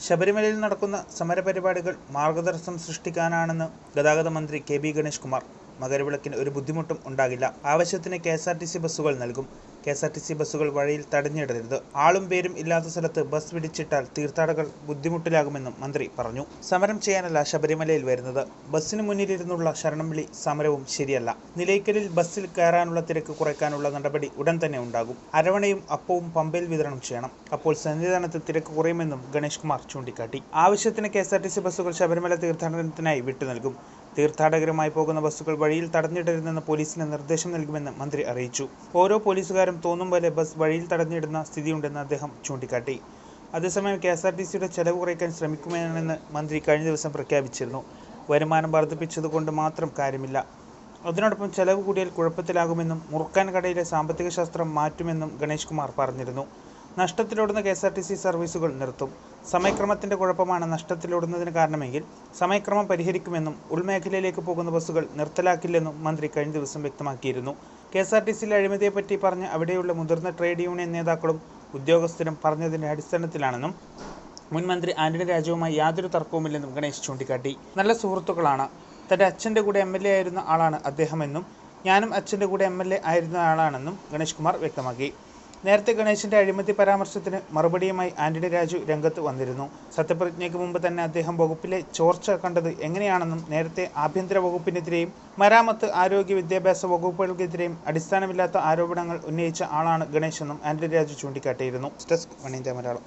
ശബരിമലയിൽ നടക്കുന്ന സമരപരിപാടികൾ മാർഗതടസ്സം സൃഷ്ടിക്കാനാണെന്ന് ഗതാഗത മന്ത്രി കെ ബി ഗണേഷ് കുമാർ മകരവിളക്കിന് ഒരു ബുദ്ധിമുട്ടും ഉണ്ടാകില്ല. ആവശ്യത്തിന് K S R T C ബസ്സുകൾ നൽകും. K S R T C ബസ്സുകൾ വഴിയിൽ തടഞ്ഞിടരുത്. ആളും പേരും ഇല്ലാത്ത സ്ഥലത്ത് ബസ് പിടിച്ചിട്ടാൽ തീർത്ഥാടകർ ബുദ്ധിമുട്ടിലാകുമെന്നും മന്ത്രി പറഞ്ഞു. സമരം ചെയ്യാനല്ല ശബരിമലയിൽ വരുന്നത്. ബസ്സിന് മുന്നിലിരുന്നുള്ള ശരണം വിളി സമരവും ശരിയല്ല. നിലയ്ക്കലിൽ ബസ്സിൽ കയറാനുള്ള തിരക്ക് കുറയ്ക്കാനുള്ള നടപടി ഉടൻ തന്നെ ഉണ്ടാകും. അരവണയും അപ്പവും പമ്പയിൽ വിതരണം ചെയ്യണം. അപ്പോൾ സന്നിധാനത്ത് തിരക്ക് കുറയുമെന്നും ഗണേഷ് കുമാർ ചൂണ്ടിക്കാട്ടി. ആവശ്യത്തിന് K S R T C ബസ്സുകൾ ശബരിമല തീർത്ഥാടനത്തിനായി വിട്ടു നൽകും തീർത്ഥാടകരുമായി പോകുന്ന ബസ്സുകൾ വഴിയിൽ തടഞ്ഞിടരുതെന്ന് പോലീസിന് നിർദ്ദേശം നൽകുമെന്ന് മന്ത്രി അറിയിച്ചു. ഓരോ പോലീസുകാരും തോന്നും പോലെ ബസ് വഴിയിൽ തടഞ്ഞിടുന്ന സ്ഥിതിയുണ്ടെന്ന് അദ്ദേഹം ചൂണ്ടിക്കാട്ടി. അതേസമയം കെ എസ് ആർ ടി സിയുടെ ചെലവ് കുറയ്ക്കാൻ ശ്രമിക്കുമെന്ന് മന്ത്രി കഴിഞ്ഞ ദിവസം പ്രഖ്യാപിച്ചിരുന്നു. വരുമാനം വർദ്ധിപ്പിച്ചതുകൊണ്ട് മാത്രം കാര്യമില്ല. അതിനോടൊപ്പം ചെലവ് കൂടിയാൽ കുഴപ്പത്തിലാകുമെന്നും മുറുക്കാൻ കടയിലെ സാമ്പത്തിക ശാസ്ത്രം മാറ്റുമെന്നും ഗണേഷ് കുമാർ പറഞ്ഞിരുന്നു. നഷ്ടത്തിലോടുന്ന K S R T C സർവീസുകൾ നിർത്തും. സമയക്രമത്തിന്റെ കുഴപ്പമാണ് നഷ്ടത്തിലോടുന്നതിന് കാരണമെങ്കിൽ സമയക്രമം പരിഹരിക്കുമെന്നും ഉൾമേഖലയിലേക്ക് പോകുന്ന ബസ്സുകൾ നിർത്തലാക്കില്ലെന്നും മന്ത്രി കഴിഞ്ഞ ദിവസം വ്യക്തമാക്കിയിരുന്നു. കെ എസ് ആർ ടി സിയിലെ അഴിമതിയെപ്പറ്റി പറഞ്ഞ് അവിടെയുള്ള മുതിർന്ന ട്രേഡ് യൂണിയൻ നേതാക്കളും ഉദ്യോഗസ്ഥരും പറഞ്ഞതിന്റെ അടിസ്ഥാനത്തിലാണെന്നും മുൻമന്ത്രി ആന്റണി രാജുവുമായി യാതൊരു തർക്കവുമില്ലെന്നും ഗണേശ് ചൂണ്ടിക്കാട്ടി. നല്ല സുഹൃത്തുക്കളാണ്. തന്റെ അച്ഛന്റെ കൂടെ എം എൽ എ ആയിരുന്ന ആളാണ് അദ്ദേഹമെന്നും ഞാനും അച്ഛന്റെ കൂടെ എം എൽ എ ആയിരുന്ന ആളാണെന്നും ഗണേഷ് കുമാർ വ്യക്തമാക്കി. നേരത്തെ ഗണേശിന്റെ അഴിമതി പരാമർശത്തിന് മറുപടിയുമായി ആന്റണി രാജു രംഗത്ത് വന്നിരുന്നു. സത്യപ്രതിജ്ഞയ്ക്ക് മുമ്പ് തന്നെ അദ്ദേഹം വകുപ്പിലെ ചോർച്ച കണ്ടത് എങ്ങനെയാണെന്നും നേരത്തെ ആഭ്യന്തര വകുപ്പിനെതിരെയും മരാമത്ത് ആരോഗ്യ വിദ്യാഭ്യാസ വകുപ്പുകൾക്കെതിരെയും അടിസ്ഥാനമില്ലാത്ത ആരോപണങ്ങൾ ഉന്നയിച്ച ആളാണ് ഗണേശെന്നും Antony Raju ചൂണ്ടിക്കാട്ടിയിരുന്നു. Desk one Malayalam.